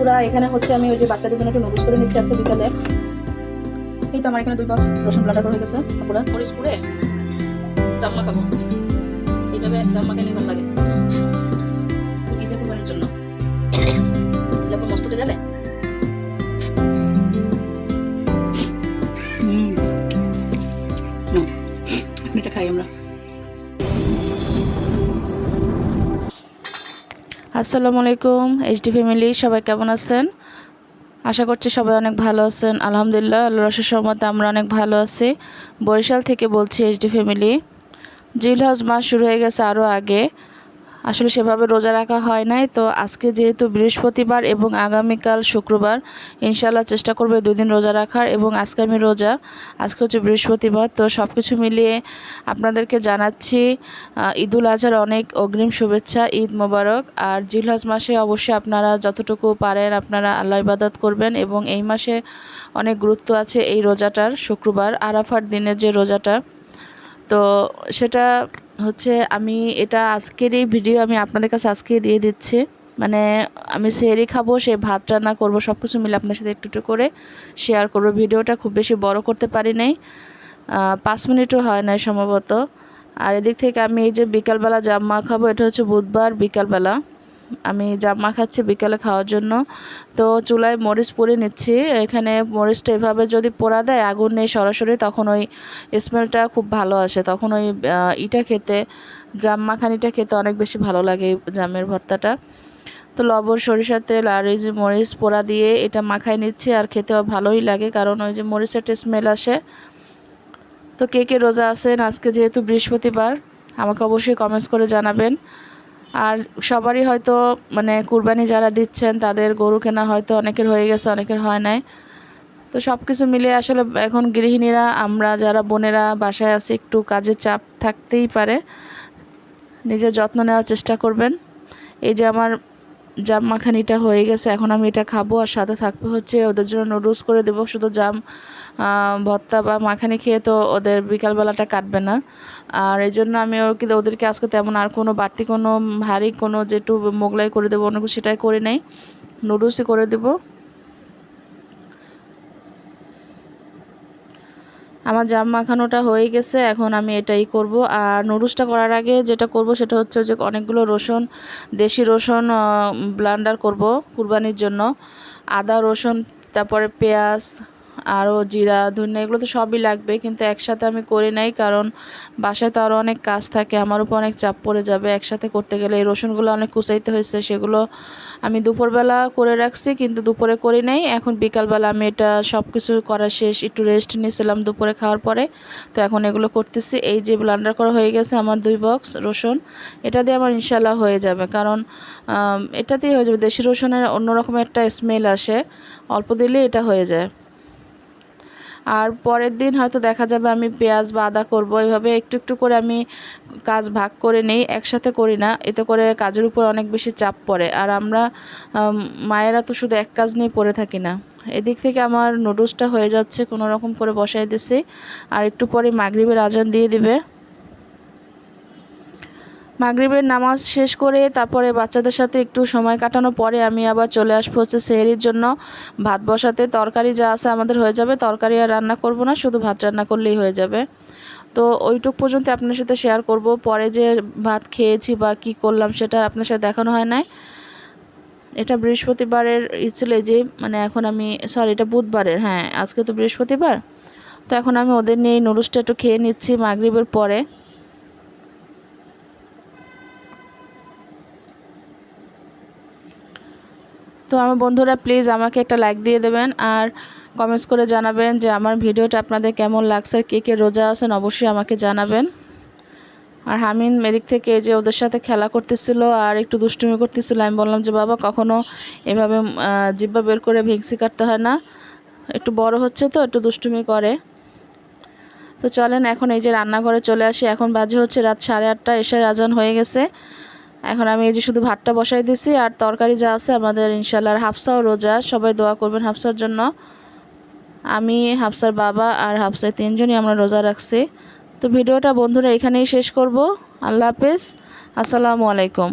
আপুরা এখানে হচ্ছে আমি ওই যে বাচ্চাদের জন্য একটু নুডলস করে নিচ্ছি আজকে বিকালে। এই তো আমার এখানে দুই বক্স রসুন ব্লাটার হয়ে গেছে আপুরা মরিচ পুড়ে? জাম্মা খাব। এইভাবে জামা খেলে ভালো লাগে। জন্য। এরকম মস্তকে গেলে? এটা খাই আমরা। আসসালামু আলাইকুম এইচডি ফ্যামিলি সবাই কেমন আছেন? আশা করছি সবাই অনেক ভালো আছেন। আলহামদুলিল্লাহ আল্লাহ রসের সম্মতে আমরা অনেক ভালো আছি। বরিশাল থেকে বলছি এইচডি ফ্যামিলি জিলহজ মাস শুরু হয়ে গেছে আরও আগে। আসলে সেভাবে রোজা রাখা হয় নাই। তো আজকে যেহেতু বৃহস্পতিবার এবং আগামীকাল শুক্রবার ইনশাল্লাহ চেষ্টা করবে দুই দিন রোজা রাখার এবং আজকে আমি রোজা, আজকে হচ্ছে বৃহস্পতিবার। তো সব কিছু মিলিয়ে আপনাদেরকে জানাচ্ছি ঈদুল আজহার অনেক অগ্রিম শুভেচ্ছা, ঈদ মোবারক। আর জিলহজ মাসে অবশ্যই আপনারা যতটুকু পারেন আপনারা আল্লাহ ইবাদত করবেন এবং এই মাসে অনেক গুরুত্ব আছে এই রোজাটার, শুক্রবার, আরাফার দিনের যে রোজাটা। তো সেটা হচ্ছে আমি এটা আজকের এই ভিডিও আমি আপনাদের কাছে আজকে দিয়ে দিচ্ছি। মানে আমি সেরি খাব, সে ভাত রান্না করব সব কিছু মিলে আপনার সাথে একটু একটু করে শেয়ার করব। ভিডিওটা খুব বেশি বড় করতে পারি নাই। পাঁচ মিনিটও হয় না সম্ভবত। আর এদিক থেকে আমি এই যে বিকালবেলা জাম্মা খাব, এটা হচ্ছে বুধবার বিকালবেলা। আমি জাম্মা খাচ্ছি বিকালে খাওয়ার জন্য। তো চুলায় মরিচ পুড়ে নিচ্ছি। এখানে মরিচটা এভাবে যদি পোড়া দেয়, আগুন নেই সরাসরি, তখন ওই স্মেলটা খুব ভালো আসে। তখন ওই ইটা খেতে, জাম মাখানিটা খেতে অনেক বেশি ভালো লাগে জামের ভর্তাটা। তো লবণ, সরিষার তেল আর ওই যে মরিচ পোড়া দিয়ে এটা মাখায় নিচ্ছি, আর খেতেও ভালোই লাগে, কারণ ওই যে মরিচের একটা স্মেল আসে। তো কে কে রোজা আছেন? আজকে যেহেতু বৃহস্পতিবার, আমাকে অবশ্যই কমেন্টস করে জানাবেন। আর সবারই হয়তো মানে কুরবানি যারা দিচ্ছেন, তাদের গরু কেনা হয়তো অনেকের হয়ে গেছে, অনেকের হয় নাই। তো সব কিছু মিলে আসলে এখন গৃহিণীরা, আমরা যারা বোনেরা বাসায় আছি, একটু কাজের চাপ থাকতেই পারে। নিজের যত্ন নেওয়ার চেষ্টা করবেন। এই যে আমার জাম মাখানিটা হয়ে গেছে, এখন আমি এটা খাব আর সাথে থাকবে হচ্ছে ওদের জন্য নুডলস করে দেবো। শুধু জাম ভর্তা বা মাখানি খেয়ে তো ওদের বিকালবেলাটা কাটবে না। আর এই জন্য আমি ওর কিন্তু, ওদেরকে আজকে তেমন আর কোনো বাড়তি কোনো ভারী কোনো যেটু মোগলাই করে দেবো অনেক সেটাই করে নেই। নুডলসই করে দেবো। আমার জাম মাখানোটা হয়ে গেছে, এখন আমি এটাই করব। আর নুডলসটা করার আগে যেটা করব সেটা হচ্ছে যে অনেকগুলো রসুন, দেশি রসুন ব্লান্ডার করব কুরবানির জন্য। আদা, রসুন, তারপরে পেঁয়াজ আরও জিরা, ধনিয়া এগুলো তো সবই লাগবে, কিন্তু একসাথে আমি করে নাই কারণ বাসায় তো আরও অনেক কাজ থাকে, আমার উপর অনেক চাপ পড়ে যাবে। একসাথে করতে গেলে এই রসুনগুলো অনেক কুচাইতে হয়েছে, সেগুলো আমি দুপুরবেলা করে রাখছি, কিন্তু দুপুরে করি নাই। এখন বিকালবেলা আমি এটা সব কিছু করা শেষ, একটু রেস্ট নিয়েছিলাম দুপুরে খাওয়ার পরে। তো এখন এগুলো করতেছি। এই যে ব্লান্ডার করা হয়ে গেছে আমার দুই বক্স রসুন। এটা দিয়ে আমার ইনশাল্লাহ হয়ে যাবে, কারণ এটাতেই হয়ে যাবে। দেশি রসুনের অন্যরকম একটা স্মেল আসে, অল্প দিলেই এটা হয়ে যায়। আর পরের দিন হয়তো দেখা যাবে আমি পেঁয়াজ বা আদা করব। এভাবে একটু একটু করে আমি কাজ ভাগ করে নেই, একসাথে করি না। এতে করে কাজের উপর অনেক বেশি চাপ পড়ে। আর আমরা মায়েরা তো শুধু এক কাজ নিয়ে পড়ে থাকি না। এদিক থেকে আমার নুডলসটা হয়ে যাচ্ছে, কোনো রকম করে বসাই দিছি। আর একটু পরে মাগরিবের আজান দিয়ে দিবে। মাগরিবের নামাজ শেষ করে তারপরে বাচ্চাদের সাথে একটু সময় কাটানোর পরে আমি আবার চলে আসব হচ্ছে সেহরির জন্য। ভাত বসাতে তরকারি যা আছে আমাদের হয়ে যাবে, তরকারি আর রান্না করব না, শুধু ভাত রান্না করলেই হয়ে যাবে। তো ওইটুক পর্যন্ত আপনার সাথে শেয়ার করব। পরে যে ভাত খেয়েছি বা কি করলাম সেটা আপনার সাথে দেখানো হয় নাই। এটা বৃহস্পতিবারের ছিল যে মানে এখন আমি সরি এটা বুধবারের হ্যাঁ আজকে তো বৃহস্পতিবার। তো এখন আমি ওদের নিয়ে নুডলসটা একটু খেয়ে নিচ্ছি মাগরিবের পরে। তো আমার বন্ধুরা প্লিজ আমাকে একটা লাইক দিয়ে দেবেন আর কমেন্টস করে জানাবেন যে আমার ভিডিওটা আপনাদের কেমন লাগছে, আর কে কে রোজা আছেন অবশ্যই আমাকে জানাবেন। আর হামিন এদিক থেকে যে ওদের সাথে খেলা করতেছিল আর একটু দুষ্টুমি করতেছিল, আমি বললাম যে, বাবা, কখনো এভাবে জিব্বা বের করে ভেংসি কাটতে হয় না। একটু বড় হচ্ছে তো, একটু দুষ্টুমি করে। তো চলেন, এখন এই যে রান্নাঘরে চলে আসি। এখন বাজে হচ্ছে রাত সাড়ে আটটা এসে আজান হয়ে গেছে। এখন আমি এই যে শুধু ভাতটা বসাই দিছি, আর তরকারি যা আছে আমাদের ইনশাল্লাহ হাফসাও রোজা, সবাই দোয়া করবেন হাফসার জন্য। আমি, হাফসার বাবা আর হাফসার তিনজনই আমরা রোজা রাখছি। তো ভিডিওটা বন্ধুরা এখানেই শেষ করব। আল্লাহ হাফেজ। আসসালামু আলাইকুম।